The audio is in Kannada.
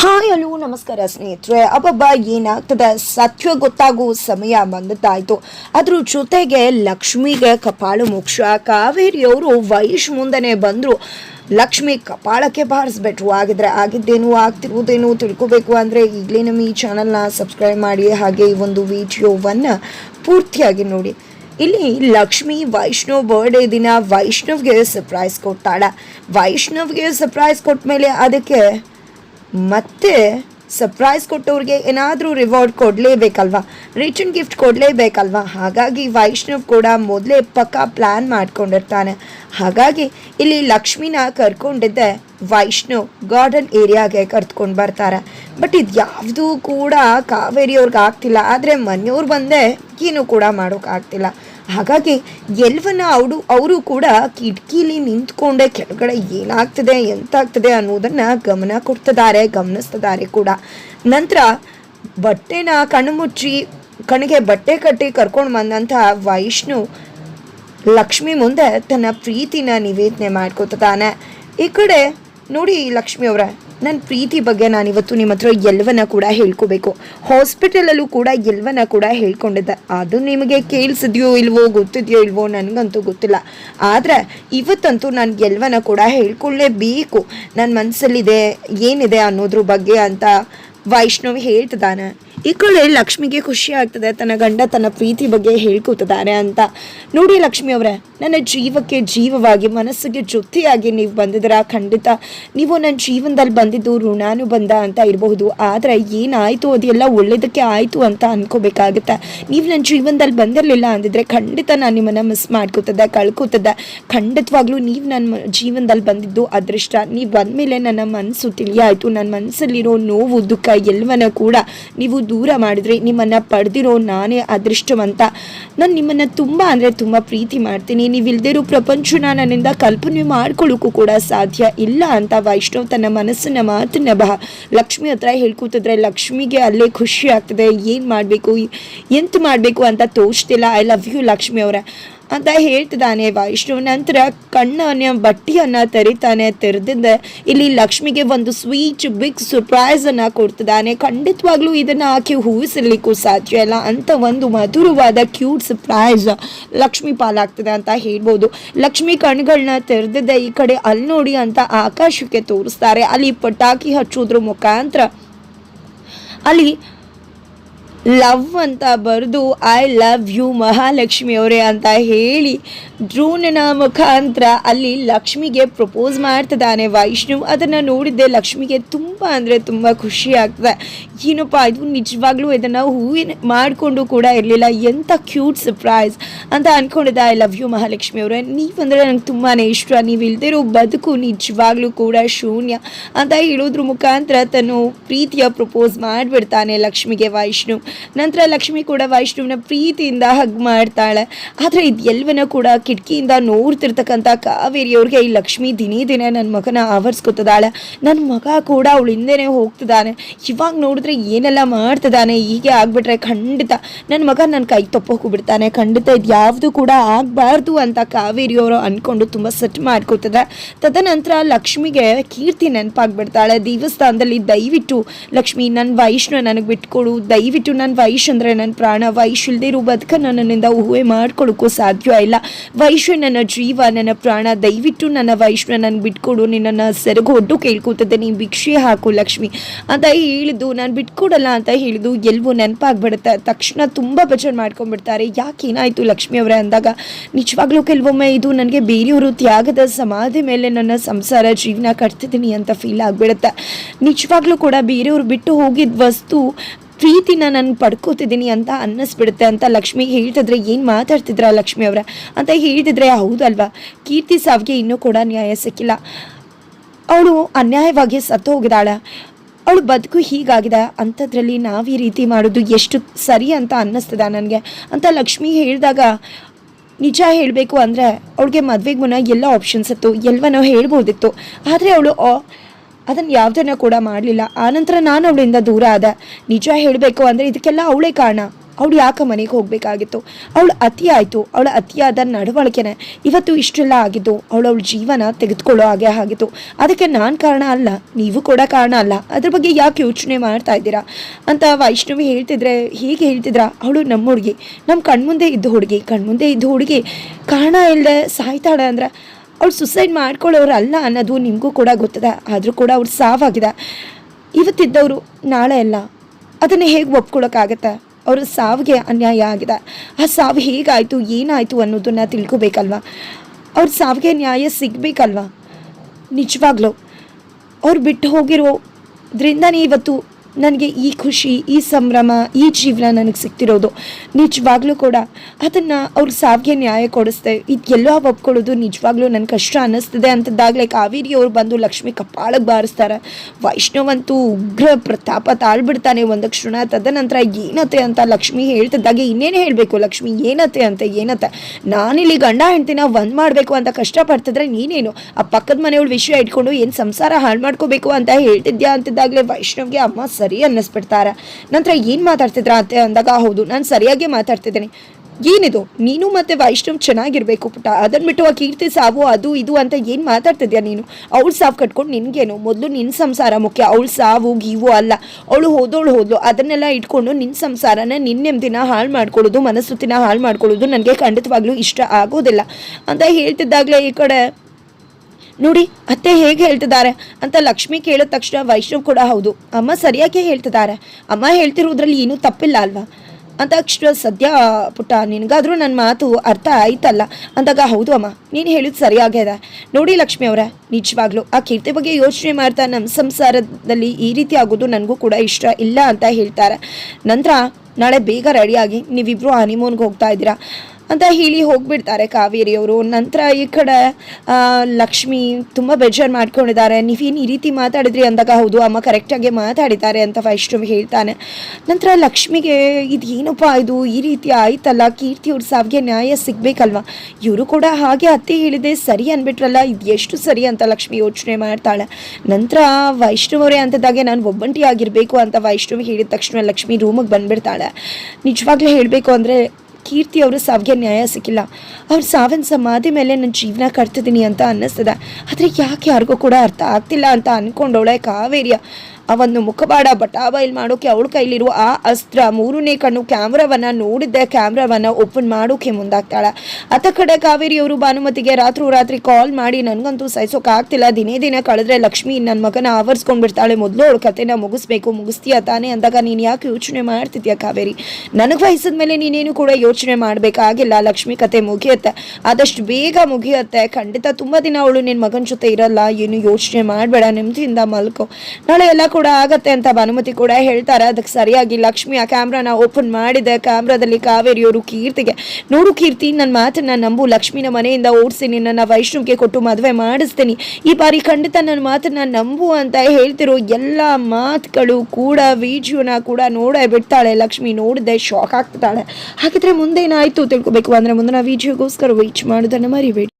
ಹಾಯ್ ಹಲೋ ನಮಸ್ಕಾರ ಸ್ನೇಹಿತರೆ. ಅಬ್ಬಬ್ಬ, ಏನಾಗ್ತದೆ? ಸತ್ಯ ಗೊತ್ತಾಗುವ ಸಮಯ ಬಂದದ್ದಾಯ್ತು. ಅದ್ರ ಜೊತೆಗೆ ಲಕ್ಷ್ಮಿಗೆ ಕಪಾಳು ಮೋಕ್ಷ ಕಾವೇರಿಯವರು ವೈಶ್ ಮುಂದೆನೆ ಬಂದರು. ಲಕ್ಷ್ಮಿ ಕಪಾಳಕ್ಕೆ ಬಾರಿಸ್ಬಿಟ್ರು. ಆಗಿದ್ರೆ ಆಗಿದ್ದೇನು, ಆಗ್ತಿರುವುದೇನು ತಿಳ್ಕೊಬೇಕು ಅಂದರೆ ಈಗಲೇ ನಮ್ಮ ಈ ಚಾನಲ್ನ ಸಬ್ಸ್ಕ್ರೈಬ್ ಮಾಡಿ, ಹಾಗೆ ಈ ಒಂದು ವಿಡಿಯೋವನ್ನು ಪೂರ್ತಿಯಾಗಿ ನೋಡಿ. ಇಲ್ಲಿ ಲಕ್ಷ್ಮಿ ವೈಷ್ಣವ್ ಬರ್ಡೇ ದಿನ ವೈಷ್ಣವ್ಗೆ ಸರ್ಪ್ರೈಸ್ ಕೊಟ್ಟಾಳ. ವೈಷ್ಣವ್ಗೆ ಸರ್ಪ್ರೈಸ್ ಕೊಟ್ಟ ಮೇಲೆ ಅದಕ್ಕೆ ಮತ್ತೆ ಸರ್ಪ್ರೈಸ್ ಕೊಟ್ಟವ್ರಿಗೆ ಏನಾದರೂ ರಿವಾರ್ಡ್ ಕೊಡಲೇಬೇಕಲ್ವಾ? ರಿಟರ್ನ್ ಗಿಫ್ಟ್ ಕೊಡಲೇಬೇಕಲ್ವಾ? ಹಾಗಾಗಿ ವೈಷ್ಣವ್ ಕೂಡ ಮೊದಲೇ ಪಕ್ಕ ಪ್ಲ್ಯಾನ್ ಮಾಡ್ಕೊಂಡಿರ್ತಾನೆ. ಹಾಗಾಗಿ ಇಲ್ಲಿ ಲಕ್ಷ್ಮಿನ ಕರ್ಕೊಂಡಿದ್ದೆ ವೈಷ್ಣವ್ ಗಾರ್ಡನ್ ಏರಿಯಾಗೆ ಕರ್ತ್ಕೊಂಡು ಬರ್ತಾರೆ. ಬಟ್ ಇದು ಯಾವುದೂ ಕೂಡ ಕಾವೇರಿಯವ್ರಿಗೆ ಆಗ್ತಿಲ್ಲ. ಆದರೆ ಮನೆಯವ್ರು ಬಂದೆ ಏನೂ ಕೂಡ ಮಾಡೋಕ್ಕಾಗ್ತಿಲ್ಲ ಹಾಗಾಗಿ ಎಲ್ವನ ಅವಡು, ಅವರು ಕೂಡ ಕಿಟಕಿಲಿ ನಿಂತ್ಕೊಂಡೆ, ಕೆಳಗಡೆ ಏನಾಗ್ತದೆ, ಎಂತಾಗ್ತದೆ ಅನ್ನೋದನ್ನ ಗಮನ ಕೊಡ್ತಿದ್ದಾರೆ, ಗಮನಿಸ್ತಿದ್ದಾರೆ ಕೂಡ. ನಂತರ ಬಟ್ಟೆನ ಕಣ್ಣು ಮುಚ್ಚಿ ಕಣ್ಣಿಗೆ ಬಟ್ಟೆ ಕಟ್ಟಿ ಕರ್ಕೊಂಡು ಬಂದಂಥ ವೈಷ್ಣು ಲಕ್ಷ್ಮಿ ಮುಂದೆ ತನ್ನ ಪ್ರೀತಿನ ನಿವೇದನೆ ಮಾಡ್ಕೊತಾನೆ ಈ ಕಡೆ ನೋಡಿ ಲಕ್ಷ್ಮಿ ಅವರ ನನ್ನ ಪ್ರೀತಿ ಬಗ್ಗೆ ನಾನು ಇವತ್ತು ನಿಮ್ಮ ಹತ್ರ ಎಲ್ಲವನ್ನ ಕೂಡ ಹೇಳ್ಕೋಬೇಕು. ಹಾಸ್ಪಿಟಲಲ್ಲೂ ಕೂಡ ಎಲ್ಲವನ್ನ ಕೂಡ ಹೇಳ್ಕೊಂಡಿದ್ದೆ. ಅದು ನಿಮಗೆ ಕೇಳಿಸಿದ್ಯೋ ಇಲ್ವೋ ಗೊತ್ತಿದೆಯೋ ಇಲ್ವೋ ನನಗಂತೂ ಗೊತ್ತಿಲ್ಲ. ಆದರೆ ಇವತ್ತಂತೂ ನಾನು ಎಲ್ಲವನ್ನ ಕೂಡ ಹೇಳ್ಕೊಳ್ಳೇಬೇಕು ನನ್ನ ಮನಸ್ಸಲ್ಲಿದೆ ಏನಿದೆ ಅನ್ನೋದ್ರ ಬಗ್ಗೆ ಅಂತ ವೈಷ್ಣವ್ ಹೇಳ್ತಿದ್ದಾನೆ. ಈ ಕಡೆ ಲಕ್ಷ್ಮಿಗೆ ಖುಷಿ ಆಗ್ತದೆ. ತನ್ನ ಗಂಡ ತನ್ನ ಪ್ರೀತಿ ಬಗ್ಗೆ ಹೇಳ್ಕೊತಿದ್ದಾರೆ ಅಂತ. ನೋಡಿ ಲಕ್ಷ್ಮಿ ಅವರೇ, ನನ್ನ ಜೀವಕ್ಕೆ ಜೀವವಾಗಿ, ಮನಸ್ಸಿಗೆ ಜೊತೆಯಾಗಿ ನೀವು ಬಂದಿದ್ದೀರಾ? ಖಂಡಿತ. ನೀವು ನನ್ನ ಜೀವನದಲ್ಲಿ ಬಂದಿದ್ದು ಋಣಾನುಬಂಧ ಅಂತ ಇರಬಹುದು. ಆದರೆ ಏನಾಯಿತು? ಅದೆಲ್ಲ ಒಳ್ಳೇದಕ್ಕೆ ಆಯಿತು ಅಂತ ಅನ್ಕೋಬೇಕಾಗುತ್ತೆ. ನೀವು ನನ್ನ ಜೀವನದಲ್ಲಿ ಬಂದಿರಲಿಲ್ಲ ಅಂದಿದ್ರೆ ಖಂಡಿತ ನಾನು ನಿಮ್ಮನ್ನು ಮಿಸ್ ಮಾಡ್ಕೋತದೆ ಕಳ್ಕೊತದೆ ಖಂಡಿತವಾಗ್ಲೂ ನೀವು ನನ್ನ ಜೀವನದಲ್ಲಿ ಬಂದಿದ್ದು ಅದೃಷ್ಟ. ನೀವು ಬಂದಮೇಲೆ ನನ್ನ ಮನಸ್ಸು ತಿಳಿಯಾಯಿತು. ನನ್ನ ಮನಸ್ಸಲ್ಲಿರೋ ನೋವು, ದುಃಖ ಎಲ್ಲವನ್ನ ಕೂಡ ನೀವು ದೂರ ಮಾಡಿದ್ರಿ ನಿಮ್ಮನ್ನು ಪಡೆದಿರೋ ನಾನೇ ಅದೃಷ್ಟವಂತ. ನಾನು ನಿಮ್ಮನ್ನು ತುಂಬ ಅಂದರೆ ತುಂಬ ಪ್ರೀತಿ ಮಾಡ್ತೀನಿ. ನೀವು ಇಲ್ದಿರೋ ಪ್ರಪಂಚನ ನನ್ನಿಂದ ಕಲ್ಪನೆ ಮಾಡ್ಕೊಳ್ಳೋಕ್ಕೂ ಕೂಡ ಸಾಧ್ಯ ಇಲ್ಲ ಅಂತ ವೈಷ್ಣವ್ ತನ್ನ ಮನಸ್ಸನ್ನ ಮಾತನ್ನ ಬಹ ಲಕ್ಷ್ಮಿ ಹತ್ರ ಹೇಳ್ಕೊತಿದ್ರೆ ಲಕ್ಷ್ಮಿಗೆ ಅಲ್ಲೇ ಖುಷಿ ಆಗ್ತದೆ. ಏನು ಮಾಡಬೇಕು? ಎಂತ ಮಾಡಬೇಕು ಅಂತ ತೋಚ್ತಿಲ್ಲ. ಐ ಲವ್ ಯು ಲಕ್ಷ್ಮಿ ಅವರೇ. ಅಂತ ಹೇಳ್ತಿದ್ದಾನೆ ವೈಷ್ಣು ನಂತರ ಕಣ್ಣನ್ನ, ಬಟ್ಟಿಯನ್ನ ತೆರಿತಾನೆ ತೆರೆದಿದ್ದೆ ಇಲ್ಲಿ ಲಕ್ಷ್ಮಿಗೆ ಒಂದು ಸ್ವೀಟ್ ಬಿಗ್ ಸರ್ಪ್ರೈಸ್ ಅನ್ನ ಕೊಡ್ತಿದ್ದಾನೆ. ಖಂಡಿತವಾಗ್ಲೂ ಇದನ್ನ ಆಕೆ ಹೂವಿಸಲಿಕ್ಕೂ ಸಾಧ್ಯ ಇಲ್ಲ. ಅಂತ ಒಂದು ಮಧುರವಾದ ಕ್ಯೂಟ್ ಸರ್ಪ್ರೈಸ್ ಲಕ್ಷ್ಮಿ ಪಾಲಾಗ್ತದೆ ಅಂತ ಹೇಳ್ಬೋದು. ಲಕ್ಷ್ಮಿ ಕಣ್ಗಳನ್ನ ತೆರೆದಿದ್ದೆ ಈ ಕಡೆ ಅಲ್ಲಿ ನೋಡಿ ಅಂತ ಆಕಾಶಕ್ಕೆ ತೋರಿಸ್ತಾರೆ. ಅಲ್ಲಿ ಪಟಾಕಿ ಹಚ್ಚೋದ್ರ ಮುಖಾಂತರ ಅಲ್ಲಿ ಲವ್ ಅಂತ ಬರೆದು ಐ ಲವ್ ಯು ಮಹಾಲಕ್ಷ್ಮಿ ಅವರೇ ಅಂತ ಹೇಳಿ ಡ್ರೋನಿನ ಮುಖಾಂತರ ಅಲ್ಲಿ ಲಕ್ಷ್ಮಿಗೆ ಪ್ರಪೋಸ್ ಮಾಡ್ತಿದ್ದಾನೆ ವೈಷ್ಣು. ಅದನ್ನು ನೋಡಿದ್ದೆ ಲಕ್ಷ್ಮಿಗೆ ತುಂಬ ಅಂದರೆ ತುಂಬ ಖುಷಿ ಆಗ್ತದೆ. ಏನಪ್ಪ, ಇದು ನಿಜವಾಗ್ಲೂ ಇದನ್ನು ಹೂವಿನ ಮಾಡಿಕೊಂಡು ಕೂಡ ಇರಲಿಲ್ಲ. ಎಂಥ ಕ್ಯೂಟ್ ಸರ್ಪ್ರೈಸ್ ಅಂತ ಅಂದ್ಕೊಂಡಿದ್ದೆ ಐ ಲವ್ ಯು ಮಹಾಲಕ್ಷ್ಮಿ ಅವರೇ, ನೀವಂದರೆ ನನಗೆ ತುಂಬಾ ಇಷ್ಟ. ನೀವು ಇಲ್ದಿರೋ ಬದುಕು ನಿಜವಾಗ್ಲೂ ಕೂಡ ಶೂನ್ಯ ಅಂತ ಹೇಳೋದ್ರ ಮುಖಾಂತರ ತನ್ನ ಪ್ರೀತಿಯ ಪ್ರಪೋಸ್ ಮಾಡಿಬಿಡ್ತಾನೆ ಲಕ್ಷ್ಮಿಗೆ ವೈಷ್ಣವ್ ನಂತರ ಲಕ್ಷ್ಮಿ ಕೂಡ ವೈಷ್ಣುವಿನ ಪ್ರೀತಿಯಿಂದ ಹಗ್ ಮಾಡ್ತಾಳೆ. ಆದರೆ ಇದು ಕೂಡ ಕಿಟಕಿಯಿಂದ ನೋಡ್ತಿರ್ತಕ್ಕಂಥ ಕಾವೇರಿಯವ್ರಿಗೆ ಈ ಲಕ್ಷ್ಮಿ ದಿನೇ ದಿನೇ ನನ್ನ ಮಗನ ಆವರಿಸ್ಕೊತದಾಳೆ. ನನ್ನ ಮಗ ಕೂಡ ಅವಳು ಹಿಂದೆನೇ ಹೋಗ್ತಿದ್ದಾನೆ. ಇವಾಗ ನೋಡಿದ್ರೆ ಏನೆಲ್ಲ ಮಾಡ್ತಿದ್ದಾನೆ? ಹೀಗೆ ಆಗ್ಬಿಟ್ರೆ ಖಂಡಿತ ನನ್ನ ಮಗ ನನ್ನ ಕೈ ತಪ್ಪೋಗ್ಬಿಡ್ತಾನೆ ಖಂಡಿತ ಇದು ಯಾವುದು ಕೂಡ ಆಗಬಾರ್ದು ಅಂತ ಕಾವೇರಿಯವರು ಅಂದ್ಕೊಂಡು ತುಂಬ ಸೆಟ್ ಮಾಡ್ಕೊತದೆ ತದನಂತರ ಲಕ್ಷ್ಮಿಗೆ ಕೀರ್ತಿ ನೆನಪಾಗ್ಬಿಡ್ತಾಳೆ. ದೇವಸ್ಥಾನದಲ್ಲಿ ದಯವಿಟ್ಟು ಲಕ್ಷ್ಮಿ ನನ್ನ ವೈಷ್ಣು ನನಗೆ ಬಿಟ್ಕೊಡು. ದಯವಿಟ್ಟು ನನ್ನ ವೈಶ್ ಅಂದರೆ ನನ್ನ ಪ್ರಾಣ. ವೈಶ್ ಇಲ್ದಿರೋ ಬದುಕನ್ನು ನನ್ನಿಂದ ಊಹೆ ಮಾಡ್ಕೊಳ್ಳೋಕ್ಕೂ ಸಾಧ್ಯ ಇಲ್ಲ. ವೈಶ್ವ ನನ್ನ ಜೀವ, ನನ್ನ ಪ್ರಾಣ. ದಯವಿಟ್ಟು ನನ್ನ ವೈಷ್ಣ ನಾನು ಬಿಟ್ಕೊಡು. ನಿನ್ನನ್ನು ಸೆರಗೊಡ್ಡು ಕೇಳ್ಕೊತದೆ ನೀನು ಭಿಕ್ಷೆ ಹಾಕು ಲಕ್ಷ್ಮಿ ಅಂತ ಹೇಳಿದ್ದು. ನಾನು ಬಿಟ್ಕೊಡಲ್ಲ ಅಂತ ಹೇಳಿದ್ದು. ಎಲ್ವು ನೆನಪಾಗ್ಬಿಡುತ್ತೆ. ತಕ್ಷಣ ತುಂಬ ಬೇಜಾರು ಮಾಡ್ಕೊಂಡ್ಬಿಡ್ತಾರೆ. ಯಾಕೆ ಏನಾಯಿತು ಲಕ್ಷ್ಮಿ ಅವರೇ ಅಂದಾಗ, ನಿಜವಾಗ್ಲೂ ಕೆಲವೊಮ್ಮೆ ಇದು ನನಗೆ ಬೇರೆಯವರು ತ್ಯಾಗದ ಸಮಾಧಿ ಮೇಲೆ ನನ್ನ ಸಂಸಾರ ಜೀವನ ಕಟ್ತಿದ್ದೀನಿ ಅಂತ ಫೀಲ್ ಆಗಿಬಿಡುತ್ತೆ. ನಿಜವಾಗ್ಲೂ ಕೂಡ ಬೇರೆಯವ್ರು ಬಿಟ್ಟು ಹೋಗಿದ್ದ ವಸ್ತು ಪ್ರೀತಿನ ನಾನು ಪಡ್ಕೋತಿದ್ದೀನಿ ಅಂತ ಅನ್ನಿಸ್ಬಿಡುತ್ತೆ ಅಂತ ಲಕ್ಷ್ಮಿ ಹೇಳ್ತಿದ್ರೆ ಏನು ಮಾತಾಡ್ತಿದ್ರ ಲಕ್ಷ್ಮಿ ಅವರ ಅಂತ ಹೇಳ್ತಿದ್ರೆ ಹೌದಲ್ವಾ? ಕೀರ್ತಿ ಸಾವಿಗೆ ಇನ್ನೂ ಕೂಡ ನ್ಯಾಯ ಸಿಕ್ಕಿಲ್ಲ. ಅವಳು ಅನ್ಯಾಯವಾಗಿ ಸತ್ತು ಹೋಗಿದ್ದಾಳೆ. ಅವಳು ಬದುಕು ಹೀಗಾಗಿದೆ. ಅಂಥದ್ರಲ್ಲಿ ನಾವು ಈ ರೀತಿ ಮಾಡೋದು ಎಷ್ಟು ಸರಿ ಅಂತ ಅನ್ನಿಸ್ತದ ನನಗೆ ಅಂತ ಲಕ್ಷ್ಮಿ ಹೇಳಿದಾಗ ನಿಜ ಹೇಳಬೇಕು ಅಂದರೆ ಅವಳಿಗೆ ಮದುವೆಗೆ ಮುನ್ನ ಎಲ್ಲ ಆಪ್ಷನ್ಸ್ ಇತ್ತು. ಎಲ್ವನೋ ಹೇಳ್ಬೋದಿತ್ತು. ಆದರೆ ಅವಳು ಅದನ್ನು ಯಾವುದನ್ನು ಕೂಡ ಮಾಡಲಿಲ್ಲ. ಆನಂತರ ನಾನು ಅವಳಿಂದ ದೂರ ಆದೆ. ನಿಜ ಹೇಳಬೇಕು ಅಂದರೆ ಇದಕ್ಕೆಲ್ಲ ಅವಳೇ ಕಾರಣ. ಅವಳು ಯಾಕೆ ಮನೆಗೆ ಹೋಗಬೇಕಾಗಿತ್ತು? ಅವಳು ಅತಿ ಆಯಿತು. ಅವಳ ಅತಿಯಾದ ನಡವಳಿಕೆನೆ ಇವತ್ತು ಇಷ್ಟೆಲ್ಲ ಆಗಿದ್ದು, ಅವಳು ಅವಳ ಜೀವನ ತೆಗೆದುಕೊಳ್ಳೋ ಹಾಗೆ ಆಗಿತ್ತು. ಅದಕ್ಕೆ ನಾನು ಕಾರಣ ಅಲ್ಲ. ನೀವು ಕೂಡ ಕಾರಣ ಅಲ್ಲ. ಅದ್ರ ಬಗ್ಗೆ ಯಾಕೆ ಯೋಚನೆ ಮಾಡ್ತಾ ಇದ್ದೀರಾ? ಅಂತ ವೈಷ್ಣವಿ ಹೇಳ್ತಿದ್ರೆ, ಹೀಗೆ ಹೇಳ್ತಿದ್ರ? ಅವಳು ನಮ್ಮ ಹುಡುಗಿ. ನಮ್ಮ ಕಣ್ಮುಂದೆ ಇದ್ದ ಹುಡುಗಿ. ಕಣ್ಮುಂದೆ ಇದ್ದ ಹುಡುಗಿ ಕಾರಣ ಇಲ್ಲದೆ ಸಾಯ್ತಾಳೆ ಅಂದ್ರೆ ಅವಳು ಸುಸೈಡ್ ಮಾಡ್ಕೊಳ್ಳೋರು ಅಲ್ಲ ಅನ್ನೋದು ನಿಮಗೂ ಕೂಡ ಗೊತ್ತದೆ, ಆದರೂ ಕೂಡ ಅವ್ರು ಸಾವಾಗಿದೆ. ಇವತ್ತಿದ್ದವರು ನಾಳೆ ಅಲ್ಲ, ಅದನ್ನು ಹೇಗೆ ಒಪ್ಕೊಳ್ಳೋಕ್ಕಾಗತ್ತೆ ಅವ್ರ ಸಾವಿಗೆ ಅನ್ಯಾಯ ಆಗಿದೆ. ಆ ಸಾವು ಹೇಗಾಯಿತು, ಏನಾಯಿತು ಅನ್ನೋದನ್ನು ತಿಳ್ಕೊಬೇಕಲ್ವಾ? ಅವ್ರ ಸಾವಿಗೆ ನ್ಯಾಯ ಸಿಗಬೇಕಲ್ವಾ? ನಿಜವಾಗ್ಲೂ. ಅವ್ರು ಬಿಟ್ಟು ಹೋಗಿರೋದ್ರಿಂದನೇ ಇವತ್ತು ನನಗೆ ಈ ಖುಷಿ, ಈ ಸಂಭ್ರಮ, ಈ ಜೀವನ ನನಗೆ ಸಿಗ್ತಿರೋದು ನಿಜವಾಗ್ಲೂ ಕೂಡ ಅದನ್ನು ಅವ್ರ ಸಾವಿಗೆ ನ್ಯಾಯ ಕೊಡಿಸ್ದೆ. ಎಲ್ಲೋ ಒಪ್ಕೊಳ್ಳೋದು ನಿಜವಾಗ್ಲೂ ನನ್ನ ಕಷ್ಟ ಅನ್ನಿಸ್ತದೆ ಅಂತದ್ದಾಗಲೇ ಕಾವೇರಿ ಅವ್ರು ಬಂದು ಲಕ್ಷ್ಮಿ ಕಪ್ಪಾಳಕ್ಕೆ ಬಾರಿಸ್ತಾರೆ. ವೈಷ್ಣವಂತೂ ಉಗ್ರ ಪ್ರತಾಪ ತಾಳ್ಬಿಡ್ತಾನೆ ಒಂದು ಕ್ಷಣ ತದನಂತರ ಏನತ್ತೆ ಅಂತ ಲಕ್ಷ್ಮಿ ಹೇಳ್ತಿದ್ದಾಗೆ ಇನ್ನೇನು ಹೇಳಬೇಕು? ಲಕ್ಷ್ಮಿ ಏನತ್ತೆ ಅಂತ ಏನತ್ತೆ? ನಾನಿಲ್ಲಿ ಗಂಡ ಹೆಂಡ್ತಿನ ಒಂದು ಮಾಡಬೇಕು ಅಂತ ಕಷ್ಟಪಡ್ತಿದ್ರೆ ನೀನೇನು? ಆ ಪಕ್ಕದ ಮನೆಯವಳ ವಿಷಯ ಇಟ್ಕೊಂಡು ಏನು ಸಂಸಾರ ಹಾಳು ಮಾಡ್ಕೋಬೇಕು ಅಂತ ಹೇಳ್ತಿದ್ಯಾ ಅಂತಿದ್ದಾಗಲೇ ವೈಷ್ಣವ್ಗೆ ಅಮ್ಮ ಸರಿ ಅನ್ನಿಸ್ಬಿಡ್ತಾರೆ. ನಂತರ ಏನು ಮಾತಾಡ್ತಿದ್ರ ಅಂತ ಅಂದಾಗ, ಹೌದು, ನಾನು ಸರಿಯಾಗಿ ಮಾತಾಡ್ತಿದ್ದೀನಿ. ಏನಿದು, ನೀನು ಮತ್ತೆ ವೈಷ್ಣವ್ ಚೆನ್ನಾಗಿರಬೇಕು ಪುಟ್ಟ. ಅದನ್ನು ಬಿಟ್ಟು ಆ ಕೀರ್ತಿ ಸಾವು, ಅದು ಇದು ಅಂತ ಏನು ಮಾತಾಡ್ತಿದ್ಯಾ ನೀನು? ಅವಳು ಸಾವು ಕಟ್ಕೊಂಡು ನಿನಗೇನು? ಮೊದಲು ನಿನ್ನ ಸಂಸಾರ ಮುಖ್ಯ. ಅವಳು ಸಾವು, ಗೀವು ಅಲ್ಲ. ಅವಳು ಹೋದವಳು ಹೋದ್ಲು. ಅದನ್ನೆಲ್ಲ ಇಟ್ಕೊಂಡು ನಿನ್ನ ಸಂಸಾರನ ನಿನ್ನ ದಿನ ಹಾಳು ಮಾಡ್ಕೊಳ್ಳೋದು, ಮನಸ್ಥಿತಿನ ಹಾಳು ಮಾಡ್ಕೊಳ್ಳೋದು ನನಗೆ ಖಂಡಿತವಾಗ್ಲೂ ಇಷ್ಟ ಆಗೋದಿಲ್ಲ. ಅಂತ ಹೇಳ್ತಿದ್ದಾಗಲೇ ಈ ಕಡೆ ನೋಡಿ, ಅತ್ತೆ ಹೇಗೆ ಹೇಳ್ತಿದ್ದಾರೆ ಅಂತ ಲಕ್ಷ್ಮಿ ಕೇಳಿದ ತಕ್ಷಣ ವೈಷ್ಣವ್ ಕೂಡ ಹೌದು. ಅಮ್ಮ ಸರಿಯಾಗಿ ಹೇಳ್ತಿದ್ದಾರೆ. ಅಮ್ಮ ಹೇಳ್ತಿರೋದ್ರಲ್ಲಿ ಏನೂ ತಪ್ಪಿಲ್ಲ ಅಲ್ವಾ? ಅಂತ ಅಕ್ಷರ ಸದ್ಯ ಪುಟ್ಟ, ನಿನಗಾದ್ರೂ ನನ್ನ ಮಾತು ಅರ್ಥ ಆಯ್ತಲ್ಲ? ಅಂದಾಗ, ಹೌದು ಅಮ್ಮ, ನೀನು ಹೇಳಿದ್ ಸರಿಯಾಗಿದೆ ನೋಡಿ ಲಕ್ಷ್ಮಿ ಅವರೇ, ನಿಜವಾಗ್ಲೂ ಆ ಕೀರ್ತಿ ಬಗ್ಗೆ ಯೋಚನೆ ಮಾಡ್ತಾ ನಮ್ಮ ಸಂಸಾರದಲ್ಲಿ ಈ ರೀತಿ ಆಗೋದು ನನಗೂ ಕೂಡ ಇಷ್ಟ ಇಲ್ಲ ಅಂತ ಹೇಳ್ತಾರೆ. ನಂತರ ನಾಳೆ ಬೇಗ ರೆಡಿಯಾಗಿ ನೀವಿಬ್ರು ಹನಿಮೂನ್ಗೆ ಹೋಗ್ತಾ ಇದ್ದೀರಾ. ಅಂತ ಹೇಳಿ ಹೋಗ್ಬಿಡ್ತಾರೆ ಕಾವೇರಿಯವರು. ನಂತರ ಈ ಕಡೆ ಲಕ್ಷ್ಮಿ ತುಂಬ ಬೇಜಾರು ಮಾಡ್ಕೊಂಡಿದ್ದಾರೆ. ನೀವೇನು ಈ ರೀತಿ ಮಾತಾಡಿದ್ರಿ ಅಂದಾಗ ಹೌದು, ಅಮ್ಮ ಕರೆಕ್ಟಾಗಿ ಮಾತಾಡಿದ್ದಾರೆ ಅಂತ ವೈಷ್ಣವಿ ಹೇಳ್ತಾನೆ. ನಂತರ ಲಕ್ಷ್ಮಿಗೆ ಇದು ಏನಪ್ಪ ಇದು? ಈ ರೀತಿ ಆಯ್ತಲ್ಲ, ಕೀರ್ತಿ ಅವ್ರ ಸಾವಿಗೆ ನ್ಯಾಯ ಸಿಗ್ಬೇಕಲ್ವ? ಇವರು ಕೂಡ ಹಾಗೆ ಅತ್ತೆ ಹೇಳಿದೆ, ಸರಿ ಅಂದ್ಬಿಟ್ರಲ್ಲ ಇದು ಎಷ್ಟು ಸರಿ ಅಂತ ಲಕ್ಷ್ಮಿ ಯೋಚನೆ ಮಾಡ್ತಾಳೆ. ನಂತರ ವೈಷ್ಣವರೇ ಅಂತದಾಗೆ ನಾನು ಒಬ್ಬಂಟಿ ಆಗಿರಬೇಕು ಅಂತ ವೈಷ್ಣವಿ ಹೇಳಿದ ತಕ್ಷಣ ಲಕ್ಷ್ಮಿ ರೂಮಿಗೆ ಬಂದ್ಬಿಡ್ತಾಳೆ. ನಿಜವಾಗ್ಲೂ ಹೇಳಬೇಕು ಅಂದರೆ ಕೀರ್ತಿ ಅವರು ಸಾವಿಗೆ ನ್ಯಾಯ ಸಿಕ್ಕಿಲ್ಲ. ಅವ್ರ ಸಾವಿನ ಸಮಾಧಿ ಮೇಲೆ ನನ್ನ ಜೀವನ ಕಟ್ತಿದ್ದೀನಿ ಅಂತ ಅನ್ನಿಸ್ತದೆ. ಆದರೆ ಯಾಕೆ ಯಾರಿಗೂ ಕೂಡ ಅರ್ಥ ಆಗ್ತಿಲ್ಲ ಅಂತ ಅಂದ್ಕೊಂಡವಳೆ ಕಾವೇರಿಯ. ಒಂದು ಮುಖವಾಡ ಬಟಾಬೈಲ್ ಮಾಡೋಕೆ ಅವಳ ಕೈಲಿರುವ ಆ ಅಸ್ತ್ರ ಮೂರನೇ ಕಣ್ಣು ಕ್ಯಾಮ್ರಾವನ್ನ ನೋಡಿದ್ದ. ಕ್ಯಾಮ್ರಾವನ್ನ ಓಪನ್ ಮಾಡೋಕೆ ಮುಂದಾಗ್ತಾಳೆ. ಅತ ಕಡೆ ಕಾವೇರಿಯವರು ಭಾನುಮತಿಗೆ ರಾತ್ರಿ ರಾತ್ರಿ ಕಾಲ್ ಮಾಡಿ, ನನಗಂತೂ ಸಹಿಸೋಕೆ ಆಗ್ತಿಲ್ಲ ದಿನೇ ದಿನ ಕಳೆದ್ರೆ ಲಕ್ಷ್ಮಿ ನನ್ನ ಮಗನ ಆವರಿಸ್ಕೊಂಡ್ಬಿಡ್ತಾಳೆ. ಮೊದಲು ಅವಳ ಕತೆನ ಮುಗಿಸ್ಬೇಕು. ಮುಗಿಸ್ತೀಯ ತಾನೇ? ಅಂದಾಗ, ನೀನು ಯಾಕೆ ಯೋಚನೆ ಮಾಡ್ತಿದ್ಯಾ ಕಾವೇರಿ? ನನಗೆ ವಹಿಸಿದ ಮೇಲೆ ನೀನೇನು ಕೂಡ ಯೋಚನೆ ಮಾಡಬೇಕಾಗಿಲ್ಲ ಲಕ್ಷ್ಮಿ ಕತೆ ಮುಗಿಯುತ್ತೆ. ಆದಷ್ಟು ಬೇಗ ಮುಗಿಯುತ್ತೆ. ಖಂಡಿತ ತುಂಬ ದಿನ ಅವಳು ನಿನ್ನ ಮಗನ ಜೊತೆ ಇರಲ್ಲ. ಏನು ಯೋಚನೆ ಮಾಡಬೇಡ. ನೆಮ್ಮದಿಯಿಂದ ಮಲ್ಕೋ. ನಾಳೆ ಎಲ್ಲ ಕೂಡ ಆಗತ್ತೆ ಅಂತ ಭಾನುಮತಿ ಕೂಡ ಹೇಳ್ತಾರೆ. ಅದಕ್ಕೆ ಸರಿಯಾಗಿ ಲಕ್ಷ್ಮಿ ಆ ಕ್ಯಾಮ್ರಾನ ಓಪನ್ ಮಾಡಿದೆ. ಕ್ಯಾಮ್ರಾದಲ್ಲಿ ಕಾವೇರಿಯವರು ಕೀರ್ತಿಗೆ. ನೋಡು ಕೀರ್ತಿ ನನ್ನ ಮಾತನ್ನ ನಂಬು. ಲಕ್ಷ್ಮಿನ ಮನೆಯಿಂದ ಓಡಿಸಿ ನಿನ್ನನ್ನು ವೈಷ್ಣವ್ಗೆ ಕೊಟ್ಟು ಮದುವೆ ಮಾಡಿಸ್ತೀನಿ. ಈ ಬಾರಿ ಖಂಡಿತ ನನ್ನ ಮಾತನ್ನ ನಂಬು ಅಂತ ಹೇಳ್ತಿರೋ ಎಲ್ಲ ಮಾತುಗಳು ಕೂಡ ವಿಡಿಯೋನ ಕೂಡ ನೋಡೇ ಬಿಡ್ತಾಳೆ. ಲಕ್ಷ್ಮಿ ನೋಡಿದೆ ಶಾಕ್ ಆಗ್ತಾಳೆ. ಹಾಗಿದ್ರೆ ಮುಂದೇನಾಯ್ತು ತಿಳ್ಕೊಬೇಕು. ಅಂದ್ರೆ ಮುಂದಿನ ವಿಡಿಯೋಗೋಸ್ಕರ ವೀಚ್ ಮಾಡೋದನ್ನ ಮರಿಬೇಡಿ.